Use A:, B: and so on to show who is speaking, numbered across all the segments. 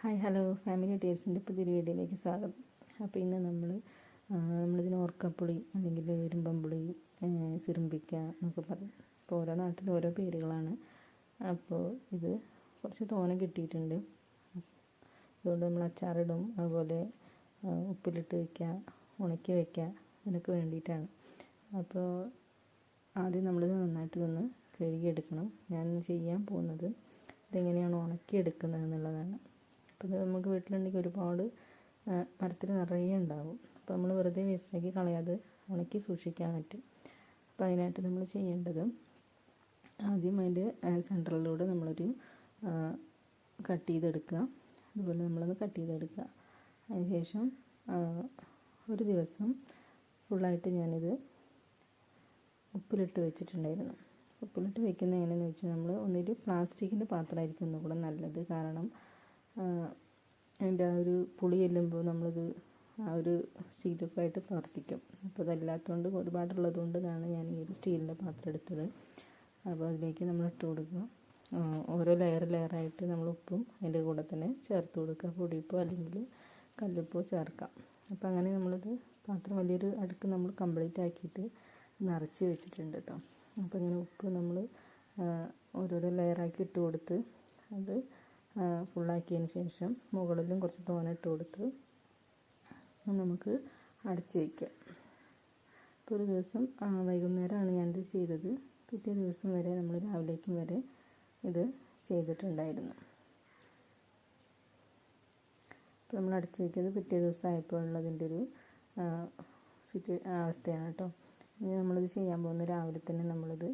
A: Hi hello. Family ടേസ്റ്റിന്റെ പുതിയൊരു വീഡിയോയിലേക്ക് സ്വാഗതം. അപ്പോൾ ഇന്ന് നമ്മൾ നമ്മളിതിന് ഓർക്കപ്പുളി അല്ലെങ്കിൽ ഇരുമ്പമ്പുളി സിറുമ്പിക്ക എന്നൊക്കെ പറയും. അപ്പോൾ ഓരോ നാട്ടിലും ഓരോ പേരുകളാണ്. അപ്പോൾ ഇത് കുറച്ച് തോന കിട്ടിയിട്ടുണ്ട്. അതുകൊണ്ട് നമ്മൾ അച്ചാറിടും അതുപോലെ ഉപ്പിലിട്ട് വയ്ക്കുക ഉണക്കി വയ്ക്കുക അതിനൊക്കെ വേണ്ടിയിട്ടാണ്. അപ്പോൾ ആദ്യം നമ്മളിത് നന്നായിട്ട് ഒന്ന് കഴുകിയെടുക്കണം. ഞാൻ ചെയ്യാൻ പോകുന്നത് ഇതെങ്ങനെയാണ് ഉണക്കിയെടുക്കുന്നത് എന്നുള്ളതാണ്. അപ്പോൾ ഇത് നമുക്ക് വീട്ടിലുണ്ടെങ്കിൽ ഒരുപാട് മരത്തിൽ നിറയെ ഉണ്ടാവും. അപ്പോൾ നമ്മൾ വെറുതെ വേസ്റ്റാക്കി കളയാതെ ഉണക്കി സൂക്ഷിക്കാൻ പറ്റും. അപ്പോൾ അതിനായിട്ട് നമ്മൾ ചെയ്യേണ്ടത് ആദ്യം അതിന്റെ സെന്ററിലൂടെ നമ്മളൊരു കട്ട് ചെയ്തെടുക്കുക. അതുപോലെ നമ്മളൊന്ന് കട്ട് ചെയ്തെടുക്കുക. അതിനുശേഷം ഒരു ദിവസം ഫുള്ളായിട്ട് ഞാനിത് ഉപ്പിലിട്ട് വെച്ചിട്ടുണ്ടായിരുന്നു. ഉപ്പിലിട്ട് വെക്കുന്നത് എങ്ങനെയെന്ന് വെച്ചാൽ നമ്മൾ ഒന്നിട്ട് പ്ലാസ്റ്റിക്കിന്റെ പാത്രമായിരിക്കും ഒന്നുകൂടെ നല്ലത്. കാരണം അതിന്റെ ആ ഒരു പുളി ചെല്ലുമ്പോൾ നമ്മളത് ആ ഒരു സ്റ്റീലൊക്കെയായിട്ട് പ്രവർത്തിക്കും അപ്പോൾ അതല്ലാത്തതുകൊണ്ട് ഒരുപാടുള്ളത് കൊണ്ടാണ് ഞാൻ ഈ ഒരു സ്റ്റീലിന്റെ പാത്രം എടുത്തത്. അപ്പോൾ അതിലേക്ക് നമ്മൾ ഇട്ട് കൊടുക്കുക. ഓരോ ലെയർ ലെയറായിട്ട് നമ്മൾ ഉപ്പും അതിന്റെ കൂടെ തന്നെ ചേർത്ത് കൊടുക്കുക. പൊടിയുപ്പോ അല്ലെങ്കിൽ കല്ലുപ്പോ ചേർക്കാം. അപ്പോൾ അങ്ങനെ നമ്മളത് പാത്രം വലിയൊരു അടുക്ക് നമ്മൾ കംപ്ലീറ്റ് ആക്കിയിട്ട് നിറച്ച് വെച്ചിട്ടുണ്ട് കേട്ടോ. അപ്പോൾ ഇങ്ങനെ ഉപ്പ് നമ്മൾ ഓരോരോ ലെയറാക്കി ഇട്ട് കൊടുത്ത് അത് ഫുള്ളാക്കിയതിന് ശേഷം മുകളിലും കുറച്ച് തോന ഇട്ട് കൊടുത്ത് നമുക്ക് അടച്ച് വയ്ക്കാം ഇപ്പോൾ ഒരു ദിവസം വൈകുന്നേരമാണ് ഞാനിത് ചെയ്തത്. പിറ്റേ ദിവസം വരെ നമ്മൾ രാവിലേക്കും വരെ ഇത് ചെയ്തിട്ടുണ്ടായിരുന്നു. ഇപ്പോൾ നമ്മൾ അടച്ചു വയ്ക്കുന്നത് പിറ്റേ ദിവസം ആയപ്പോഴുള്ളതിന്റെ ഒരു സിറ്റു അവസ്ഥയാണ് കേട്ടോ. ഇനി നമ്മളിത് ചെയ്യാൻ പോകുന്ന രാവിലെ തന്നെ നമ്മളിത്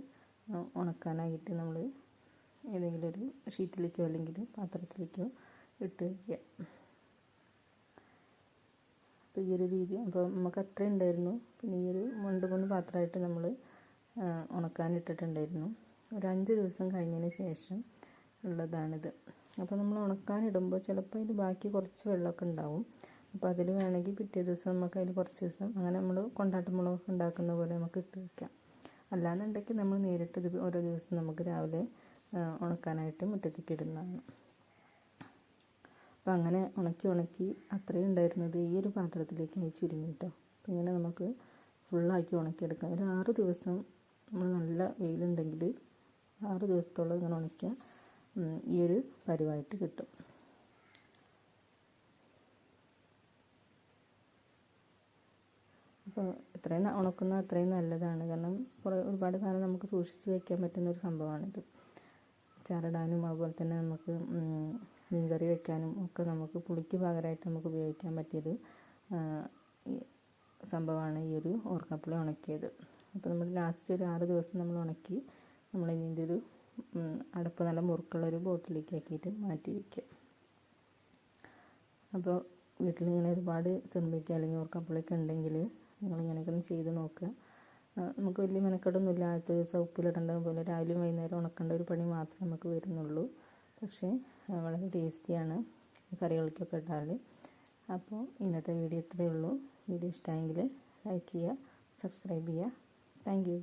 A: ഉണക്കാനായിട്ട് നമ്മൾ ഏതെങ്കിലും ഒരു ഷീറ്റിലേക്കോ അല്ലെങ്കിൽ പാത്രത്തിലേക്കോ ഇട്ട് വയ്ക്കുക. അപ്പോൾ ഈ ഒരു രീതി അപ്പോൾ നമുക്ക് അത്ര ഉണ്ടായിരുന്നു. പിന്നെ ഈ ഒരു മുണ്ട് മൂന്ന് പാത്രമായിട്ട് നമ്മൾ ഉണക്കാനിട്ടിട്ടുണ്ടായിരുന്നു ഒരു അഞ്ച് ദിവസം കഴിഞ്ഞതിന് ശേഷം ഉള്ളതാണിത്. അപ്പോൾ നമ്മൾ ഉണക്കാനിടുമ്പോൾ ചിലപ്പോൾ അതിൽ ബാക്കി കുറച്ച് വെള്ളമൊക്കെ ഉണ്ടാവും. അപ്പോൾ അതിൽ വേണമെങ്കിൽ പിറ്റേ ദിവസം നമുക്ക് അതിൽ കുറച്ച് ദിവസം അങ്ങനെ നമ്മൾ കൊണ്ടാട്ടമുളകൊക്കെ ഉണ്ടാക്കുന്ന പോലെ നമുക്ക് ഇട്ട് വയ്ക്കാം. അല്ലാന്നുണ്ടെങ്കിൽ നമ്മൾ നേരിട്ട് ഇത് ഓരോ ദിവസം നമുക്ക് രാവിലെ ഉണക്കാനായിട്ട് മുറ്റത്തേക്ക് ഇടുന്നതാണ് അപ്പോൾ അങ്ങനെ ഉണക്കി ഉണക്കി അത്രയും ഉണ്ടായിരുന്നത് ഈ ഒരു പാത്രത്തിലേക്ക് ചുരുങ്ങി കേട്ടോ അപ്പോൾ ഇങ്ങനെ നമുക്ക് ഫുള്ളാക്കി ഉണക്കിയെടുക്കാം. ഒരു ആറ് ദിവസം നമ്മൾ നല്ല വെയിലുണ്ടെങ്കിൽ ആറ് ദിവസത്തോളം ഇങ്ങനെ ഉണക്കിയ ഈ ഒരു പരുവായിട്ട് കിട്ടും. അപ്പോൾ എത്രയും ഉണക്കുന്ന അത്രയും നല്ലതാണ്. കാരണം കുറേ ഒരുപാട് കാലം നമുക്ക് സൂക്ഷിച്ച് വയ്ക്കാൻ പറ്റുന്ന ഒരു സംഭവമാണിത് അച്ചാറിടാനും അതുപോലെ തന്നെ നമുക്ക് മീൻകറി വെക്കാനും ഒക്കെ നമുക്ക് പുളിക്ക് പകരമായിട്ട് നമുക്ക് ഉപയോഗിക്കാൻ പറ്റിയൊരു സംഭവമാണ് ഈ ഒരു ഓർക്കാപ്പുളി ഉണക്കിയത്. അപ്പോൾ നമ്മൾ ലാസ്റ്റ് ഒരു ആറ് ദിവസം നമ്മൾ ഉണക്കി നമ്മൾ ഇതിന്റെ ഒരു അടപ്പ് നല്ല മുറുക്കുള്ള ഒരു ബോട്ടിലേക്ക് ആക്കിയിട്ട് മാറ്റി വയ്ക്കുക. അപ്പോൾ വീട്ടിലിങ്ങനെ ഒരുപാട് ചെറുമ്പിക്ക അല്ലെങ്കിൽ ഓർക്കാപ്പുളിയൊക്കെ ഉണ്ടെങ്കിൽ നിങ്ങളിങ്ങനെയൊക്കെ ഒന്ന് ചെയ്ത് നോക്കുക. നമുക്ക് വലിയ മെനക്കെടൊന്നും ഇല്ലാത്ത ഉപ്പിലിടേണ്ട പോലെ രാവിലെയും വൈകുന്നേരം ഉണക്കേണ്ട ഒരു പണി മാത്രമേ നമുക്ക് വരുന്നുള്ളൂ. പക്ഷേ വളരെ ടേസ്റ്റിയാണ് കറികൾക്കൊക്കെ ഇട്ടാൽ. അപ്പോൾ ഇന്നത്തെ വീഡിയോ ഇത്രയേ ഉള്ളൂ. വീഡിയോ ഇഷ്ടമായെങ്കിൽ ലൈക്ക് ചെയ്യുക സബ്സ്ക്രൈബ് ചെയ്യുക. താങ്ക്